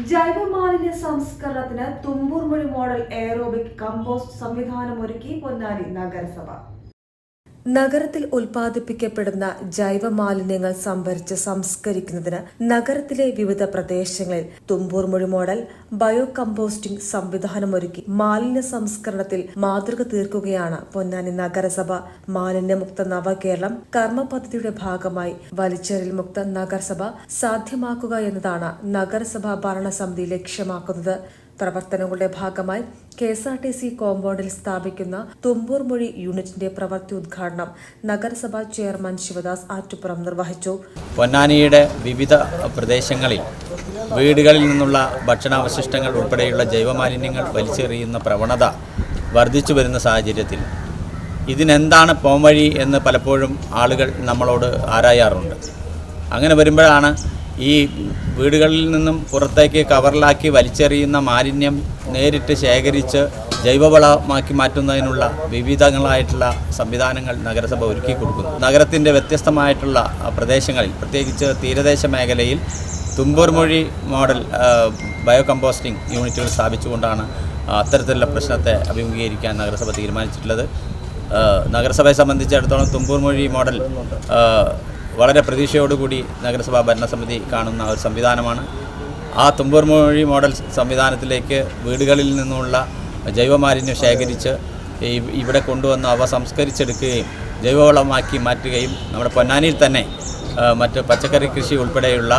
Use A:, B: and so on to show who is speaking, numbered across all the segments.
A: ജൈവമാലിന്യ സംസ്കരണത്തിന് Thumboormuzhi model aerobic compost സംവിധാനം ഒരുക്കി പൊന്നാനി നഗരസഭ. നഗരത്തിൽ ഉൽപ്പാദിപ്പിക്കപ്പെടുന്ന ജൈവ മാലിന്യങ്ങൾ സംഭരിച്ച് സംസ്കരിക്കുന്നതിന് നഗരത്തിലെ വിവിധ പ്രദേശങ്ങളിൽ തുമ്പൂർ മൊഴി മോഡൽ ബയോ കമ്പോസ്റ്റിംഗ് സംവിധാനമൊരുക്കി മാലിന്യ സംസ്കരണത്തിൽ മാതൃക തീർക്കുകയാണ് പൊന്നാനി നഗരസഭ. മാലിന്യമുക്ത നവകേരളം കർമ്മ പദ്ധതിയുടെ ഭാഗമായി വലിച്ചെറിൽ മുക്ത നഗരസഭ സാധ്യമാക്കുക എന്നതാണ് നഗരസഭ ഭരണസമിതി ലക്ഷ്യമാക്കുന്നത്. പ്രവർത്തനങ്ങളുടെ ഭാഗമായി K S R T C കോമ്പൗണ്ടിൽ സ്ഥാപിക്കുന്ന തുമ്പൂർ മൊഴി യൂണിറ്റിന്റെ പ്രവൃത്തി ഉദ്ഘാടനം നഗരസഭാ ചെയർമാൻ ശിവദാസ് ആറ്റുപുറം നിർവഹിച്ചു.
B: പൊന്നാനിയുടെ വിവിധ പ്രദേശങ്ങളിൽ വീടുകളിൽ നിന്നുള്ള ഭക്ഷണാവശിഷ്ടങ്ങൾ ഉൾപ്പെടെയുള്ള ജൈവമാലിന്യങ്ങൾ വലിച്ചെറിയുന്ന പ്രവണത വർദ്ധിച്ചു വരുന്ന സാഹചര്യത്തിൽ ഇതിനെന്താണ് പോംവഴി എന്ന് പലപ്പോഴും ആളുകൾ നമ്മളോട് ആരായാറുണ്ട്. അങ്ങനെ വരുമ്പോഴാണ് ഈ വീടുകളിൽ നിന്നും പുറത്തേക്ക് കവറിലാക്കി വലിച്ചെറിയുന്ന മാലിന്യം നേരിട്ട് ശേഖരിച്ച് ജൈവവളമാക്കി മാറ്റുന്നതിനുള്ള വിവിധങ്ങളായിട്ടുള്ള സംവിധാനങ്ങൾ നഗരസഭ ഒരുക്കി കൊടുക്കുന്നു. നഗരത്തിന്റെ വ്യത്യസ്തമായിട്ടുള്ള പ്രദേശങ്ങളിൽ പ്രത്യേകിച്ച് തീരദേശ മേഖലയിൽ തുമ്പൂർമൊഴി മോഡൽ ബയോ കമ്പോസ്റ്റിംഗ് യൂണിറ്റുകൾ സ്ഥാപിച്ചുകൊണ്ടാണ് അത്തരത്തിലുള്ള പ്രശ്നത്തെ അഭിമുഖീകരിക്കാൻ നഗരസഭ തീരുമാനിച്ചിട്ടുള്ളത്. നഗരസഭയെ സംബന്ധിച്ചിടത്തോളം തുമ്പൂർമൊഴി മോഡൽ വളരെ പ്രതീക്ഷയോടുകൂടി നഗരസഭാ ഭരണസമിതി കാണുന്ന ഒരു സംവിധാനമാണ്. ആ തുമ്പൂർമൊഴി മോഡൽ സംവിധാനത്തിലേക്ക് വീടുകളിൽ നിന്നുള്ള ജൈവമാലിന്യം ശേഖരിച്ച് ഇവിടെ കൊണ്ടുവന്ന് അവ സംസ്കരിച്ചെടുക്കുകയും ജൈവവളമാക്കി മാറ്റുകയും നമ്മുടെ പൊന്നാനിയിൽ തന്നെ മറ്റ് പച്ചക്കറി കൃഷി ഉൾപ്പെടെയുള്ള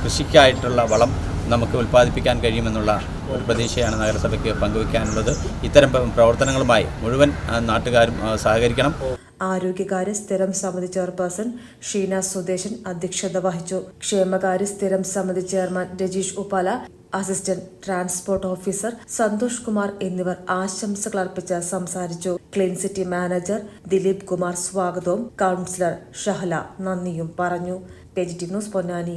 B: കൃഷിക്കായിട്ടുള്ള വളം നമുക്ക് ഉൽപ്പാദിപ്പിക്കാൻ കഴിയുമെന്നുള്ള ഒരു പ്രതീക്ഷയാണ് നഗരസഭയ്ക്ക് പങ്കുവയ്ക്കാനുള്ളത്. ഇത്തരം പ്രവർത്തനങ്ങളുമായി മുഴുവൻ നാട്ടുകാരും സഹകരിക്കണം.
A: ആരോഗ്യകാര്യ സ്ഥിരം സമിതി ചെയർപേഴ്സൺ ഷീന സുദേശൻ അധ്യക്ഷത വഹിച്ചു. ക്ഷേമകാര്യ സ്ഥിരം സമിതി chairman Rajeesh ഉപാല assistant transport officer Santhosh Kumar എന്നിവർ ആശംസകൾ അർപ്പിച്ച് സംസാരിച്ചു. Clean city manager Dileep Kumar സ്വാഗതവും. കൗൺസിലർ ഷഹല നന്ദിയും പറഞ്ഞു. Positive news Ponnani.